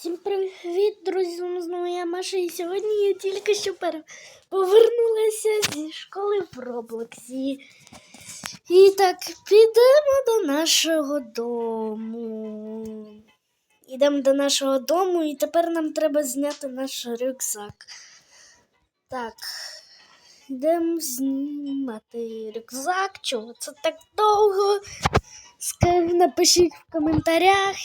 Всім привіт, друзі! Знову я Маша, і сьогодні я тільки що повернулася зі школи в Роблоксі. І так, підемо до нашого дому. Йдемо до нашого дому, і тепер нам треба зняти наш рюкзак. Так, йдемо знімати рюкзак. Чого це так довго? Напишіть в коментарях.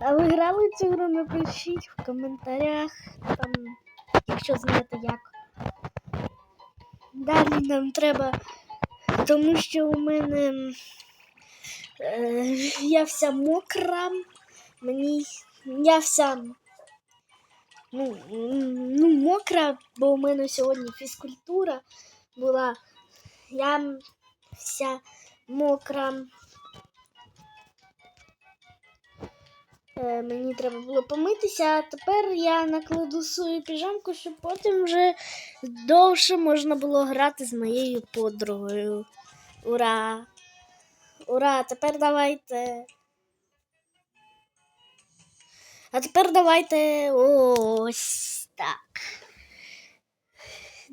А ви грали цю гру, напишіть в коментарях, там, якщо знаєте як. Далі нам треба, тому що у мене е, я вся мокра, мені я вся ну, ну, мокра, бо у мене сьогодні фізкультура була. Я вся мокра. Е, мені треба було помитися, а тепер я накладу свою піжамку, щоб потім вже довше можна було грати з моєю подругою. Ура! Ура! Тепер давайте. А тепер давайте ось так.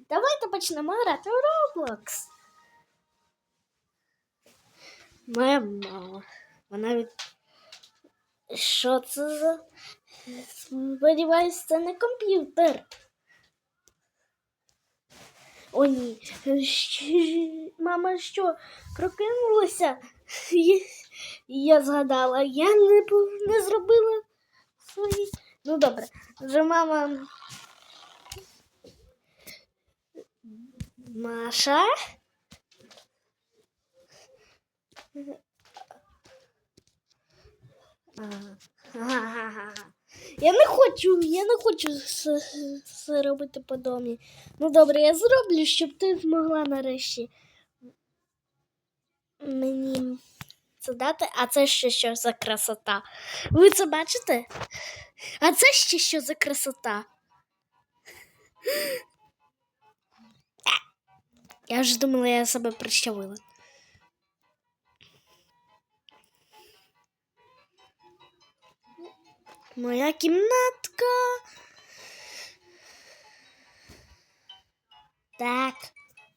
Давайте почнемо грати в Roblox. Моя мама. Вона від що це за. Сподіваюсь, це не комп'ютер. О, ні. Мама що, прокинулася? Я згадала, я не, не зробила Ну добре, вже мама. Маша. Я не хочу, я не хочу все робити по домі. Ну добре, я зроблю, щоб ти змогла нарешті мені це дати. А це ще що за красота? Ви це бачите? А це ще що за красота? Я вже думала, я себе прищавила. Моя кімнатка. Так,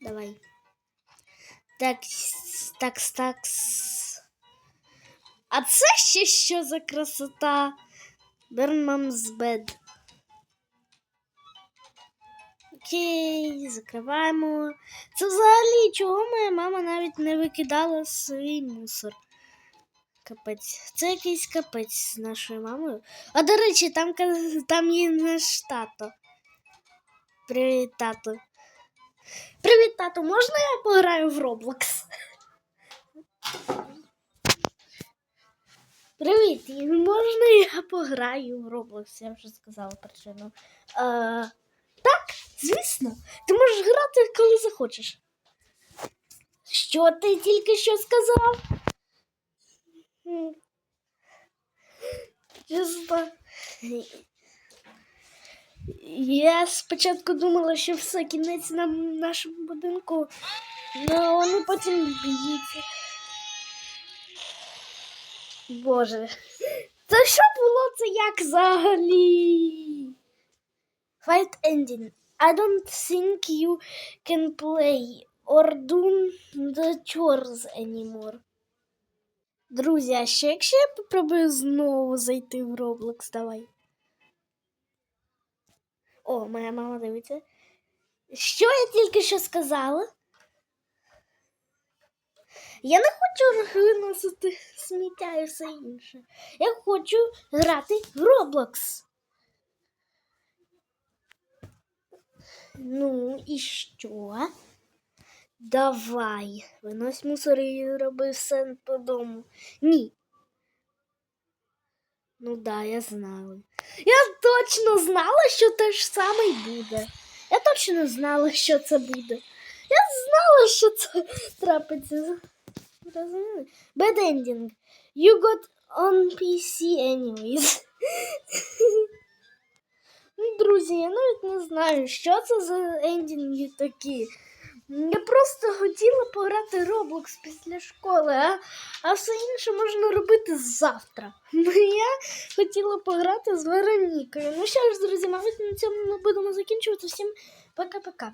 давай. Так, так, так. А це ще що за красота? Бернмам's bed. Окей, закриваємо. Це взагалі чого моя мама навіть не викидала свій мусор. Капець. Це якийсь капець з нашою мамою. А до речі, там, там є наш тато. Привіт, тато. Привіт, тато. Можна я пограю в Roblox? Привіт, можна я пограю в Roblox? Я вже сказала причину. А, так, звісно. Ти можеш грати, коли захочеш. Що ти тільки що сказав? Чесно. Я спочатку думала, що все кінець на нашому будинку, але вони потім б'ються. Боже. Це що було це як взагалі? Fight ending. I don't think you can play or do the chores anymore. Друзі, а ще якщо я попробую знову зайти в Roblox, давай. О, моя мама дивиться. Що я тільки що сказала? Я не хочу виносити сміття і все інше. Я хочу грати в Roblox. Ну і що? Давай, винось мусор і роби все по. Ні. Ну да, я знала. Я точно знала, що те ж саме й буде. Я точно знала, що це буде. Я знала, що це трапиться. Розумієш? Bad ending. You got on PC anyways. Ну, Друзі, я навіть не знаю, що це за ендінги такі. Я просто хотіла пограти Roblox після школи, а, а все інше можна робити завтра. Ну, я хотіла пограти з Веронікою. Ну що ж, друзі, мабуть, на цьому ми будемо закінчувати. Всім пока-пока.